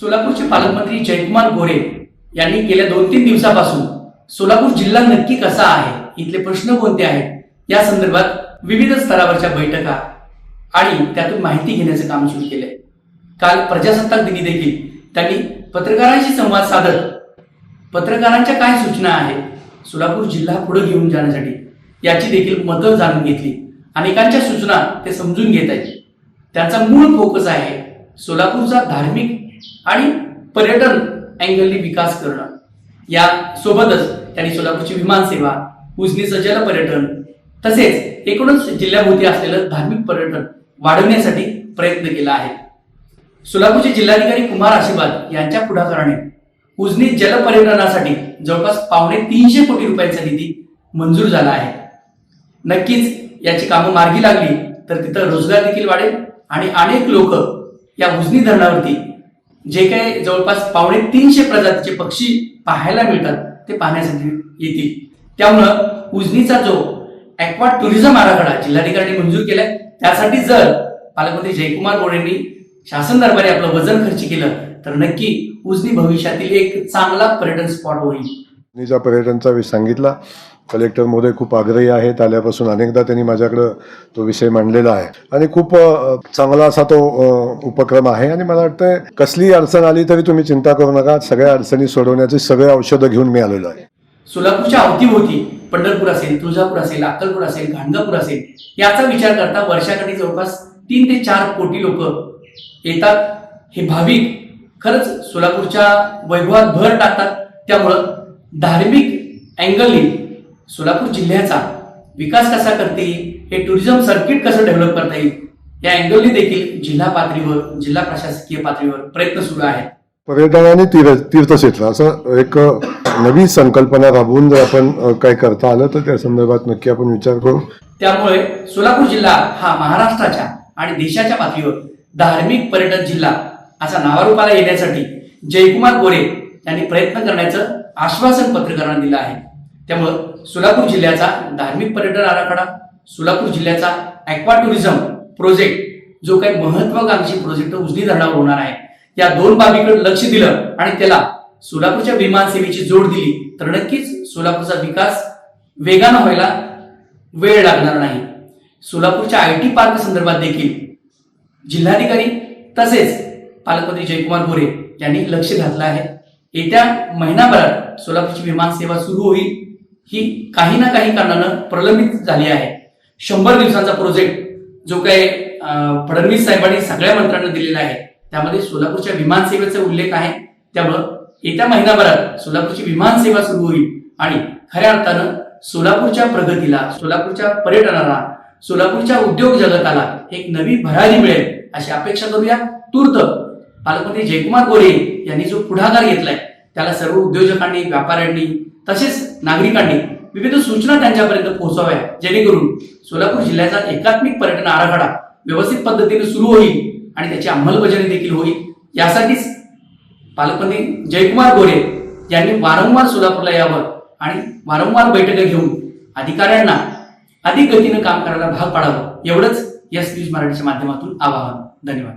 सोलापूरचे पालकमंत्री जयकुमार गोरे यांनी गेल्या दोन तीन दिवसापासून सोलापूर जिल्हा नक्की कसा आहे इथले प्रश्न कोणते आहेत या संदर्भात विविध स्तरावरच्या बैठका आणि त्यातून माहिती घेण्याचं काम सुरू केलंय काल प्रजासत्ताक दिनी देखील त्यांनी पत्रकारांशी संवाद साधत पत्रकारांच्या काय सूचना आहेत सोलापूर जिल्हा पुढे घेऊन जाण्यासाठी याची देखील मतं जाणून घेतली. अनेकांच्या सूचना ते समजून घेत आहेत. त्यांचा मूळ फोकस आहे सोलापूरचा धार्मिक आणि पर्यटन अँगलनी विकास करणं. या सोबतच त्यांनी सोलापूरची विमानसेवा उजनीचं जल पर्यटन तसेच एकूणच जिल्ह्याभोवती असलेलं धार्मिक पर्यटन वाढवण्यासाठी प्रयत्न केला आहे. सोलापूरचे जिल्हाधिकारी कुमार आशीर्वाद यांच्या पुढाकाराने उजनी जलपर्यटनासाठी जवळपास पावणे तीनशे कोटी रुपयांचा निधी मंजूर झाला आहे. नक्कीच याची कामं मार्गी लागली तर तिथं रोजगार देखील वाढेल आणि अनेक लोक या उजनी धरणावरती जे काही जवळपास पावणे तीनशे प्रजातीचे पक्षी पाहायला मिळतात ते पाहण्यासाठी येतील. त्यामुळं उजनीचा जो ॲक्वा टुरिझम आराखडा जिल्हाधिकाऱ्यांनी मंजूर केलाय त्यासाठी जर पालकमंत्री जयकुमार गोडेंनी शासन दरबारी आपलं वजन खर्च केलं तर नक्की उजनी भविष्यातील एक चांगला पर्यटन स्पॉट होईल. मी पर्यटनचा सांगितला कलेक्टर महोदय खूप आग्रही आहेत. आल्यापासून अनेकदा त्यांनी माझ्याकडं तो विषय मांडलेला आहे. आणि खूप चांगला असा तो उपक्रम आहे. आणि मला वाटतंय कसली अडचण आली तरी तुम्ही चिंता करू नका. सगळ्या अडचणी सोडवण्याची सगळे औषधं घेऊन मी आलेलो आहे. सोलापूरच्या अवतीभोवती पंढरपूर असेल तुळजापूर असेल अक्कलपूर असेल गाणगापूर असेल याचा विचार करता वर्षाकाठी जवळपास तीन ते चार कोटी लोक येतात. हे भाविक खरंच सोलापूरच्या वैभवात भर टाकतात. त्यामुळं धार्मिक अँगलनी सोलापूर जिल्ह्याचा विकास कसा करता येईल हे टुरिझम सर्किट कसं डेव्हलप करता येईल या अँगलनी देखील जिल्हा पातळीवर जिल्हा प्रशासकीय पातळीवर प्रयत्न सुरू आहेत. पर्यटन आणि तीर्थ तीर्थक्षेत्र असं एक नवी संकल्पना राबवून जर आपण काय करता आलं तर त्या संदर्भात नक्की आपण विचार करू. त्यामुळे सोलापूर जिल्हा हा महाराष्ट्राच्या आणि देशाच्या पातळीवर धार्मिक पर्यटन जिल्हा असा नावारूपाला येण्यासाठी जयकुमार गोरे यांनी प्रयत्न करण्याचं आश्वासन पत्रकारांना दिलं आहे. त्यामुळं सोलापूर जिल्ह्याचा धार्मिक पर्यटन आराखडा सोलापूर जिल्ह्याचा ॲक्वा टुरिझम प्रोजेक्ट जो काही महत्वाकांक्षी प्रोजेक्ट उजनी धरणावर होणार आहे या दोन बाबीकडे लक्ष दिलं आणि त्याला सोलापूरच्या विमानसेवेची जोड दिली तर नक्कीच सोलापूरचा विकास वेगानं व्हायला वेळ लागणार नाही. सोलापूरच्या आय टी पार्क संदर्भात देखील जिल्हाधिकारी तसेच पालकमंत्री जयकुमार गोरे यांनी लक्ष घातलं आहे. येत्या महिनाभरात सोलापूरची विमानसेवा सुरू होईल. ही काही ना काही कारणानं प्रलंबित झाली आहे. शंभर दिवसांचा प्रोजेक्ट जो काही फडणवीस साहेबांनी सगळ्या मंत्र्यांना दिलेला आहे त्यामध्ये सोलापूरच्या विमानसेवेचा उल्लेख आहे. त्यामुळं येत्या महिनाभरात सोलापूरची विमानसेवा सुरू होईल आणि खऱ्या अर्थानं सोलापूरच्या प्रगतीला सोलापूरच्या पर्यटनाला सोलापूरच्या उद्योग जगताला एक नवी भरारी मिळेल अशी अपेक्षा करूया. तूर्त पालकमंत्री जयकुमार गोरे यांनी जो पुढाकार घेतलाय त्याला सर्व उद्योजकांनी व्यापाऱ्यांनी तसेच नागरिकांनी विविध सूचना त्यांच्यापर्यंत पोहोचाव्या जेणेकरून सोलापूर जिल्ह्याचा एकात्मिक पर्यटन आराखडा व्यवस्थित पद्धतीने सुरू होईल आणि त्याची अंमलबजावणी देखील होईल. यासाठीच पालकमंत्री जयकुमार गोरे यांनी वारंवार सोलापूरला यावं आणि वारंवार बैठका घेऊन अधिकाऱ्यांना अधिक गतीनं काम करायला भाग पाडावं. एवढंच यस न्यूज मराठीच्या माध्यमातून आवाहन. धन्यवाद.